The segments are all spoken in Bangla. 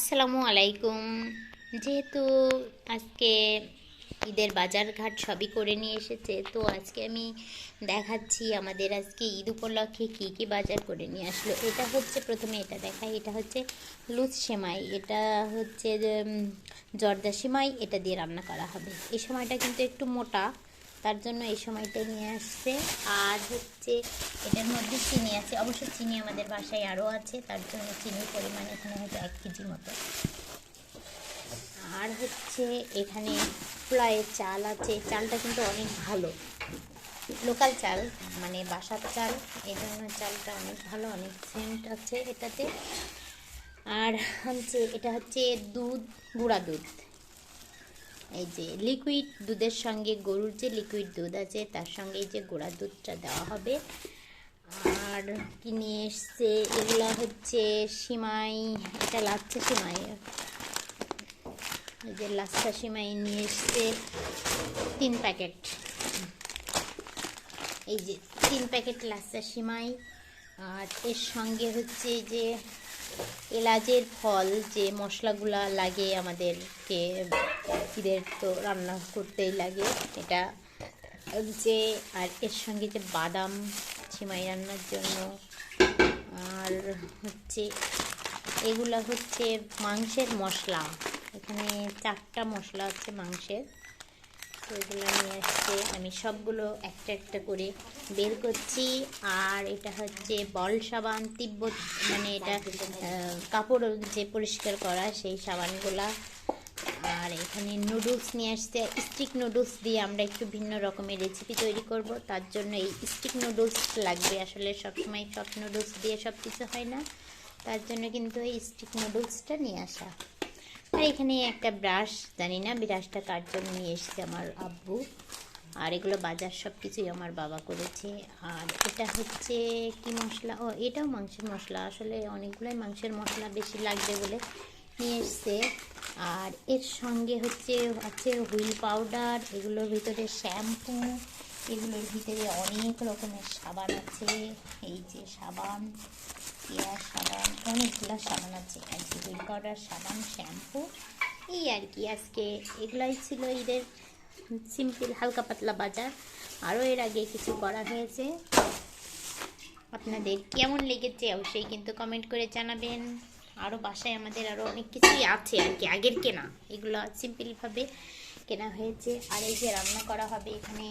আসসালামু আলাইকুম। যেহেতু আজকে ঈদের বাজার ঘাট সবই করে নিয়ে এসেছে, তো আজকে আমি দেখাচ্ছি আমাদের আজকে ঈদ উপলক্ষে কী কী বাজার করে নিয়ে আসলো। এটা হচ্ছে প্রথমে এটা দেখাই, এটা হচ্ছে লুচ সেমাই, এটা হচ্ছে জর্দা সেমাই, এটা দিয়ে রান্না করা হবে। এই সময়টা কিন্তু একটু মোটা তার জন্য এই সময়টা নিয়ে আসছে। আর হচ্ছে এটার মধ্যে চিনি আছে। অবশ্য চিনি আমাদের বাসায় আরও আছে, তার জন্য চিনির পরিমাণ এখানে হয়তো এক কেজি মতো। আর হচ্ছে এখানে প্রায় চাল আছে। চালটা কিন্তু অনেক ভালো। লোকাল চাল মানে বাসার চাল। এই জন্য চালটা অনেক ভালো, অনেক সেন্ট আছে এটাতে। আর হচ্ছে, এটা হচ্ছে দুধ, গুঁড়া দুধ। এই যে লিকুইড দুধের সঙ্গে গরুর যে লিকুইড দুধ আছে, তার সঙ্গে এই যে গুঁড়া দুধটা দেওয়া হবে। আর কিনে এসছে? এগুলো হচ্ছে সিমাই, এটা লাচ্ছা সিমাই। এই যে লাচ্ছা সিমাই নিয়ে এসছে তিন প্যাকেট। এই যে তিন প্যাকেট লাচ্ছা সিমাই। আর এর সঙ্গে হচ্ছে যে এলাচের ফল যে মশলাগুলা লাগে আমাদেরকে ঈদের তো রান্না করতেই লাগে। এটা যে, আর এর সঙ্গে যে বাদাম সিমাই রান্নার জন্য, আর হচ্ছে, এগুলা হচ্ছে মাংসের মশলা। এখানে চারটা মশলা আছে মাংসের। তো এগুলো নিয়ে আসছে। আমি সবগুলো একটা একটা করে বের করছি। আর এটা হচ্ছে বল সাবান, তিব্বত মানে এটা কাপড় যে পরিষ্কার করা সেই সাবানগুলা। আর এখানে নুডলস নিয়ে আসছে। স্টিক নুডলস দিয়ে আমরা একটু ভিন্ন রকমের রেসিপি তৈরি করব। তার জন্য এই স্টিক নুডলস লাগবে। আসলে সবসময় সব নুডলস দিয়ে সব কিছু হয় না। তার জন্য কিন্তু এই স্টিক নুডলসটা নিয়ে আসা। আর এখানে একটা ব্রাশ জানি না ব্রাশটা কার জন্য নিয়ে এসেছে আমার আব্বু। আর এগুলো বাজার সব কিছুই আমার বাবা করেছে। আর এটা হচ্ছে কি মশলা? ও, এটাও মাংসের মশলা। আসলে অনেকগুলোই মাংসের মশলা বেশি লাগবে বলে নিয়ে এসছে। আর এর সঙ্গে হচ্ছে, আছে হুইল পাউডার, এগুলোর ভিতরে শ্যাম্পু, এগুলোর ভিতরে অনেক রকমের সাবান আছে। এই যে সাবান কেয়ার সাবান অনেকগুলো সাবান আছে। হুইল পাউডার সাবান, শ্যাম্পু, এই আর কি। আজকে এগুলাই ছিল ঈদের। সিম্পল, হালকা পাতলা বাজার। আরও এর আগে কিছু করা হয়েছে। আপনাদের কেমন লেগেছে অবশ্যই কিন্তু কমেন্ট করে জানাবেন। আরও বাসায় আমাদের আরও অনেক কিছুই আছে আর কি, আগের কেনা। এগুলো সিম্পলভাবে কেনা হয়েছে। আর এই যে রান্না করা হবে এখানে।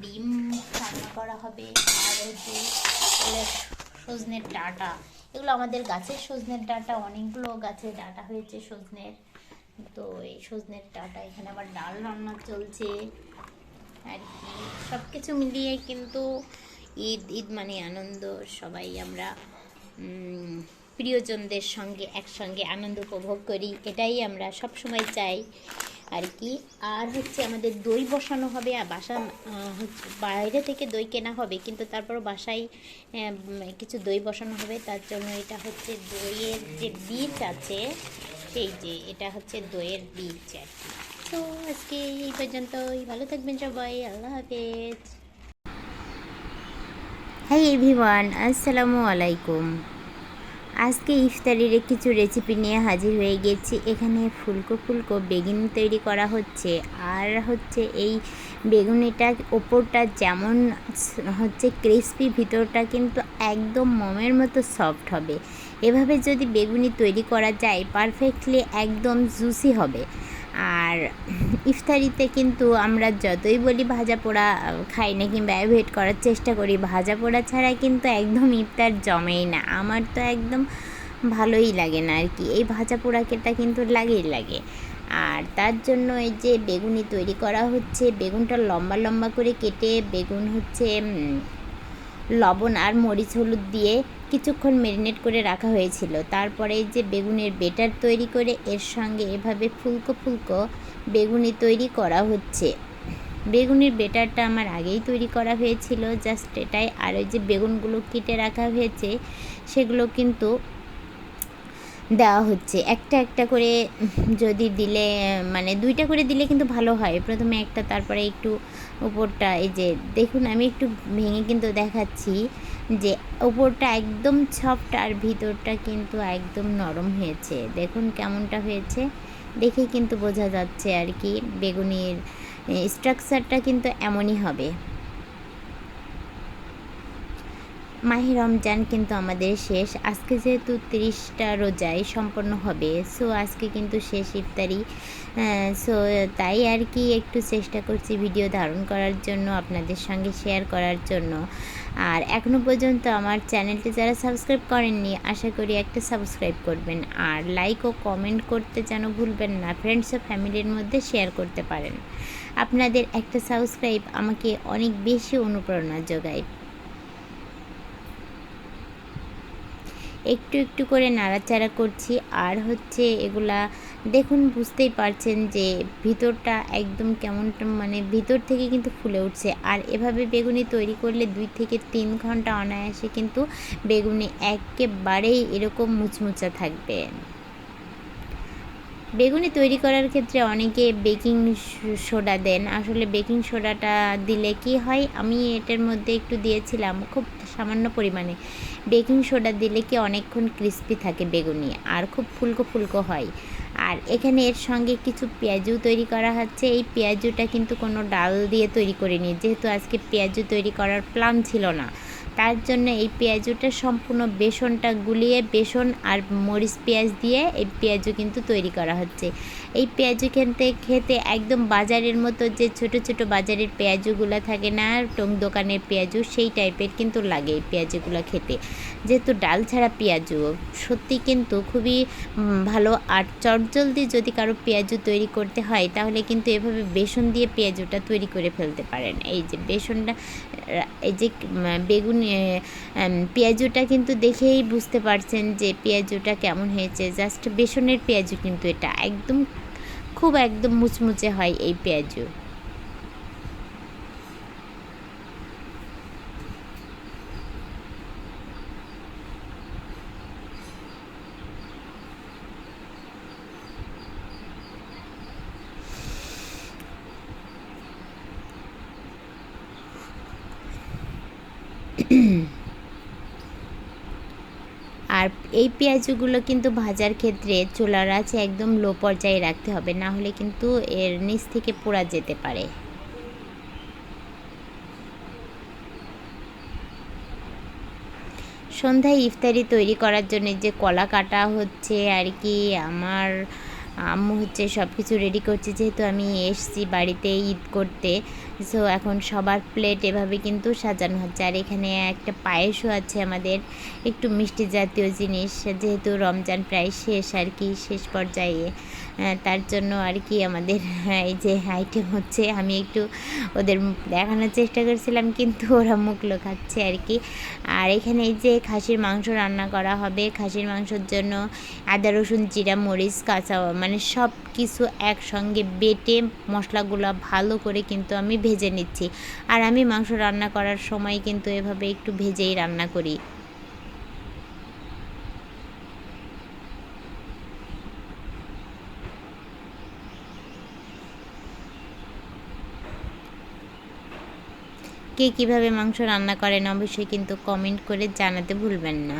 ডিম রান্না করা হবে। আর ওই যে সজনের ডাঁটা। এগুলো আমাদের গাছের সজনের ডাঁটা, অনেকগুলো গাছের ডাঁটা হয়েছে সজনের। তো এই সজনের ডাঁটা, এখানে আবার ডাল রান্না চলছে। আর কি সব কিছু মিলিয়ে কিন্তু ঈদ ঈদ মানে আনন্দ। সবাই আমরা প্রিয়জনদের সঙ্গে একসঙ্গে আনন্দ উপভোগ করি। এটাই আমরা সব সময় চাই। আর কি। আর হচ্ছে আমাদের দই বসানো হবে, আর বাসা হচ্ছে বাইরে থেকে দই কেনা হবে, কিন্তু তারপর বাসায় কিছু দই বসানো হবে। তার জন্য এটা হচ্ছে দইয়ের যে বীজ আছে সেই যে এটা হচ্ছে দইয়ের বীজ আর কি। তো আজকে এই পর্যন্তই। ভালো থাকবেন সবাই। আল্লাহ হাফেজ। হাই এভরিওয়ান আসসালামু আলাইকুম আজকে ইফতারির কিছু রেসিপি নিয়ে হাজির হয়ে গেছি। এখানে ফুলকো ফুলকো বেগুন তৈরি করা হচ্ছে। আর হচ্ছে এই বেগুনিটা ওপরটা যেমন হচ্ছে ক্রিসপি ভিতরটা কিন্তু একদম মমের মতো সফট হবে। এভাবে যদি বেগুনি তৈরি করা যায় পারফেক্টলি একদম জুসি হবে। আর ইফতারিতে কিন্তু আমরা যতই বলি ভাজা পোড়া খাই না কিংবা অ্যাভয়েড করার চেষ্টা করি, ভাজা পোড়া ছাড়া কিন্তু একদম ইফতার জমেই না। আমার তো একদম ভালোই লাগে না আর কি। এই ভাজা পোড়াকেটা কিন্তু লাগেই লাগে। আর তার জন্য এই যে বেগুনি তৈরি করা হচ্ছে, বেগুনটা লম্বা লম্বা করে কেটে, বেগুন হচ্ছে লবণ আর মরিচ হলুদ দিয়ে কিছুক্ষণ ম্যারিনেট করে রাখা হয়েছিল। তারপরে এই যে বেগুনের বেটার তৈরি করে এর সঙ্গে এভাবে ফুলকো ফুলকো বেগুনি তৈরি করা হচ্ছে। বেগুনির বেটারটা আমার আগেই তৈরি করা হয়েছিল জাস্ট এটাই। আর ওই যে বেগুনগুলো কেটে রাখা হয়েছে, সেগুলো কিন্তু দেওয়া হচ্ছে। একটা একটা করে যদি দিলে মানে দুইটা করে দিলে কিন্তু ভালো হয়। প্রথমে একটা, তারপরে একটু উপরটা। এই যে দেখুন, আমি একটু ভেঙে কিন্তু দেখাচ্ছি যে উপরটা একদম সফট আর ভিতরটা কিন্তু একদম নরম হয়েছে। দেখুন কেমনটা হয়েছে। দেখে কিন্তু বোঝা যাচ্ছে আর কি। বেগুনির স্ট্রাকচারটা কিন্তু এমনই হবে। মাহি রমজান কিন্তু আমাদের শেষ। আজকে যেহেতু তিরিশটা রোজাই সম্পন্ন হবে সো আজকে কিন্তু শেষ ইফতারি। সো তাই আর কি একটু চেষ্টা করছি ভিডিও ধারণ করার জন্য, আপনাদের সঙ্গে শেয়ার করার জন্য। আর এখনও পর্যন্ত আমার চ্যানেলটি যারা সাবস্ক্রাইব করেননি, আশা করি একটা সাবস্ক্রাইব করবেন। আর লাইক ও কমেন্ট করতে যেন ভুলবেন না ফ্রেন্ডস ও ফ্যামিলির মধ্যে শেয়ার করতে পারেন। আপনাদের একটা সাবস্ক্রাইব আমাকে অনেক বেশি অনুপ্রেরণা যোগায়। একটু একটু করে নাড়াচাড়া করছি। আর হচ্ছে এগুলা, দেখুন, বুঝতেই পারছেন যে ভিতরটা একদম কেমন মানে ভিতর থেকে কিন্তু ফুলে উঠছে। আর এভাবে বেগুনি তৈরি করলে দুই থেকে তিন ঘণ্টা অনায়াসে কিন্তু বেগুনি একেবারেই এরকম মুচমুচা থাকবে। বেগুনি তৈরি করার ক্ষেত্রে অনেকে বেকিং সোডা দেন। আসলে বেকিং সোডাটা দিলে কি হয়? আমি এটার মধ্যে একটু দিয়েছিলাম খুব সামান্য পরিমাণে। বেকিং সোডা দিলে কি অনেকক্ষণ ক্রিস্পি থাকে বেগুনি আর খুব ফুলকো ফুলকো হয়। আর এখানে এর সঙ্গে কিছু পেঁয়াজু তৈরি করা হচ্ছে। এই পেঁয়াজুটা কিন্তু কোনো ডাল দিয়ে তৈরি করিনি। যেহেতু আজকে পেঁয়াজু তৈরি করার প্ল্যান ছিল না। তার জন্য এই পেঁয়াজুটা সম্পূর্ণ বেসনটা গুলিয়ে বেসন আর মরিচ পেঁয়াজ দিয়ে এই পেঁয়াজু কিন্তু তৈরি করা হচ্ছে। এই পেঁয়াজু খেতে খেতে একদম বাজারের মতো যে ছোট ছোট বাজারের পেঁয়াজুগুলো থাকে না, টং দোকানের পেঁয়াজু সেই টাইপের কিন্তু লাগে এই পেঁয়াজুগুলো খেতে। যেহেতু ডাল ছাড়া পেঁয়াজু সত্যি কিন্তু খুবই ভালো আর চটজলদি যদি কারও পেঁয়াজু তৈরি করতে হয়, তাহলে কিন্তু এভাবে বেসন দিয়ে পেঁয়াজুটা তৈরি করে ফেলতে পারেন। এই যে বেসনটা, এই যে বেগুন পেঁয়াজুটা কিন্তু দেখেই বুঝতে পারছেন যে পেঁয়াজুটা কেমন হয়েছে। জাস্ট বেসনের পেঁয়াজু কিন্তু এটা, একদম খুব একদম মুচমুচে হয় এই পেঁয়াজু আর এই পেঁয়াজগুলো কিন্তু ভাজার ক্ষেত্রে চুলার আছে একদম লো পর্যায়ে রাখতে হবে, না হলে কিন্তু এর নিচ থেকে পোড়া যেতে পারে। সন্ধ্যায় ইফতারি তৈরি করার জন্য যে কলা কাটা হচ্ছে আর কি, আমার আম্মু হচ্ছে সব কিছু রেডি করছে, যেহেতু আমি এসছি বাড়িতে ঈদ করতে। সো এখন সবার প্লেট এভাবে কিন্তু সাজানো হচ্ছে। আর এখানে একটা পায়েসও আছে আমাদের, একটু মিষ্টি জাতীয় জিনিস, যেহেতু রমজান প্রায় শেষ আর কি, শেষ পর্যায়ে। তার জন্য আর কি আমাদের এই যে আইটেম হচ্ছে, আমি একটু ওদের দেখানোর চেষ্টা করছিলাম, কিন্তু ওরা মুখ লোকাচ্ছে আর কি। আর এখানে এই যে খাসির মাংস রান্না করা হবে, খাসির মাংসর জন্য আদা, রসুন, জিরা, মরিচ, কাঁচা মানে সব কিছু একসঙ্গে বেটে মশলাগুলো ভালো করে কিন্তু আমি ভেজে নিচ্ছি। আর আমি মাংস রান্না করার সময় কিন্তু এভাবে একটু ভেজেই রান্না করি। কে কীভাবে মাংস রান্না করেন অবশ্যই কিন্তু কমেন্ট করে জানাতে ভুলবেন না।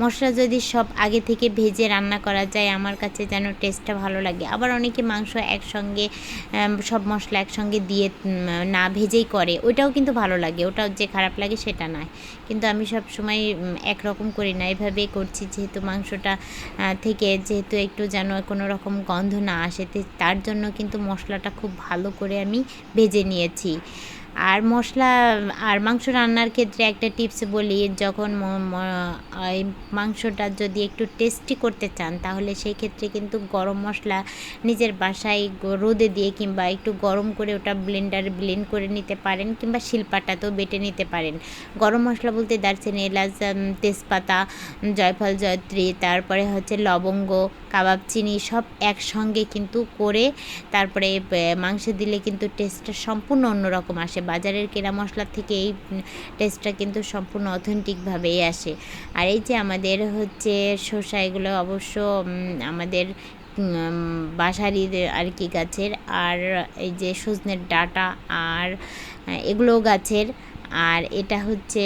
মশলা যদি সব আগে থেকে ভেজে রান্না করা যায়, আমার কাছে যেন টেস্টটা ভালো লাগে। আবার অনেকে মাংস একসঙ্গে সব মশলা একসঙ্গে দিয়ে না ভেজেই করে, ওইটাও কিন্তু ভালো লাগে। ওটাও যে খারাপ লাগে সেটা নয়। কিন্তু আমি সব সময় একরকম করি না। এভাবেই করছি যেহেতু মাংসটা থেকে যেহেতু একটু যেন কোনো রকম গন্ধ না আসে তার জন্য কিন্তু মশলাটা খুব ভালো করে আমি ভেজে নিয়েছি। আর মশলা আর মাংস রান্নার ক্ষেত্রে একটা টিপস বলি, যখন মাংসটা যদি একটু টেস্টি করতে চান, তাহলে সেই ক্ষেত্রে কিন্তু গরম মশলা নিজের বাসায় রোদে দিয়ে কিংবা একটু গরম করে ওটা ব্লেন্ডারে ব্লেন্ড করে নিতে পারেন কিংবা শিলপাটাতেও বেটে নিতে পারেন। গরম মশলা বলতে দারচিনি এলাচ তেজপাতা, জয়ফল, জয়ত্রী, তারপরে হচ্ছে লবঙ্গ, কাবাব, চিনি সব একসঙ্গে কিন্তু করে তারপরে মাংস দিলে কিন্তু টেস্টটা সম্পূর্ণ অন্যরকম আসে। বাজারের কেনা মশলার থেকে এই টেস্টটা কিন্তু সম্পূর্ণ অথেন্টিকভাবেই আসে। আর এই যে আমাদের হচ্ছে শসা এগুলো অবশ্য আমাদের বাসারি আর কি গাছের। আর এই যে সজনের ডাটা আর এগুলো গাছের। আর এটা হচ্ছে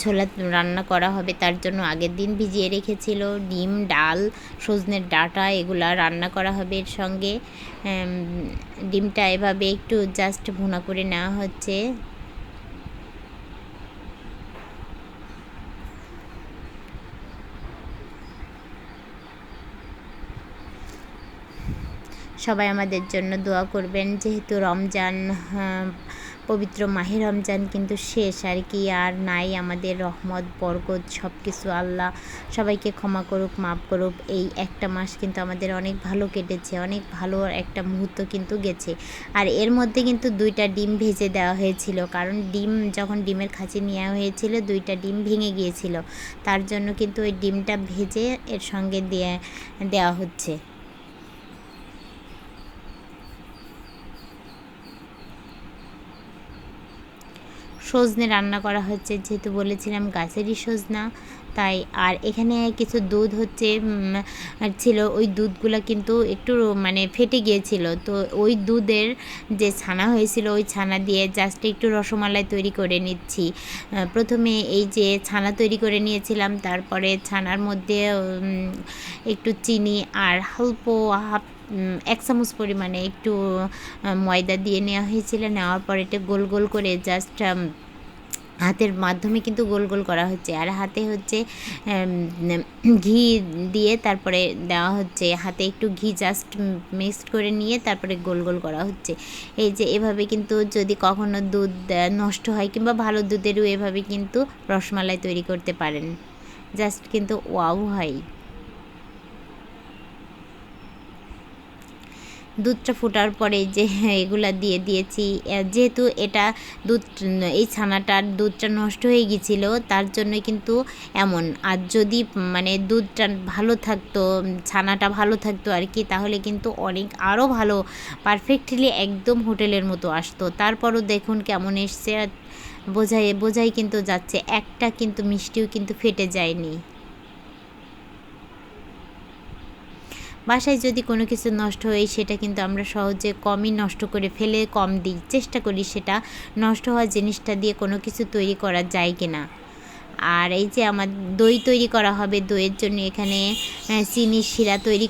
ছোলা রান্না করা হবে তার জন্য আগের দিন ভিজিয়ে রেখেছিল ডিম ডাল সজনের ডাঁটা এগুলা রান্না করা হবে এর সঙ্গে। ডিমটা এভাবে একটু জাস্ট ভুনা করে নেওয়া হচ্ছে। সবাই আমাদের জন্য দোয়া করবেন যেহেতু রমজান হ্যাঁ, পবিত্র মাহে রমজান কিন্তু শেষ, আর কি আর নাই আমাদের রহমত, বরকত সব কিছু আল্লাহ সবাইকে ক্ষমা করুক, মাফ করুক। এই একটা মাস কিন্তু আমাদের অনেক ভালো কেটেছে, অনেক ভালো একটা মুহূর্ত কিন্তু গেছে। আর এর মধ্যে কিন্তু দুইটা ডিম ভেজে দেওয়া হয়েছিল, কারণ ডিম যখন ডিমের খাঁচি নেওয়া হয়েছিল, দুইটা ডিম ভেঙে গিয়েছিল। তার জন্য কিন্তু ওই ডিমটা ভেজে এর সঙ্গে দেওয়া হচ্ছে। সজনে রান্না করা হচ্ছে, যেহেতু বলেছিলাম গাছেরই সজনা, তাই আর এখানে কিছু দুধ হচ্ছে ছিল ওই দুধগুলো কিন্তু একটু মানে ফেটে গিয়েছিল, তো ওই দুধের যে ছানা হয়েছিল, ওই ছানা দিয়ে জাস্ট একটু রসমালাই তৈরি করে নিচ্ছি। প্রথমে এই যে ছানা তৈরি করে নিয়েছিলাম, তারপরে ছানার মধ্যে একটু চিনি আর অল্প হাফ এক চামচ পরিমাণে একটু ময়দা দিয়ে নেওয়া হয়েছিল। নেওয়ার পর এটা গোল গোল করে জাস্ট হাতের মাধ্যমে কিন্তু গোল গোল করা হচ্ছে। আর হাতে হচ্ছে ঘি দিয়ে তারপরে দেওয়া হচ্ছে। হাতে একটু ঘি জাস্ট মিক্সড করে নিয়ে তারপরে গোল গোল করা হচ্ছে। এই যে এভাবে কিন্তু যদি কখনো দুধ নষ্ট হয় কিংবা ভালো দুধেরও এভাবে কিন্তু রসমালাই তৈরি করতে পারেন। জাস্ট কিন্তু ওয়াও হয়। দুধটা ফোটার পরে যে এগুলা দিয়ে দিয়েছি। যেহেতু এটা দুধ, এই ছানাটার দুধটা নষ্ট হয়ে গিয়েছিল, তার জন্য কিন্তু এমন। আর যদি মানে দুধটা ভালো থাকতো, ছানাটা ভালো থাকতো আর কি, তাহলে কিন্তু অনেক আরও ভালো পারফেক্টলি একদম হোটেলের মতো আসতো। তারপরও দেখুন কেমন এসছে বোঝাই বোঝাই কিন্তু যাচ্ছে, একটা কিন্তু মিষ্টিও কিন্তু ফেটে যায়নি। বাসায় যদি কোনো কিছু নষ্ট হয়, সেটা কিন্তু আমরা সহজে কমই নষ্ট করে ফেলে, কম দিই। চেষ্টা করি সেটা নষ্ট হওয়া জিনিসটা দিয়ে কোনো কিছু তৈরি করা যায় কি না আর এই যে আমার দই তৈরি করা হবে, দইয়ের জন্য এখানে চিনি শিরা তৈরি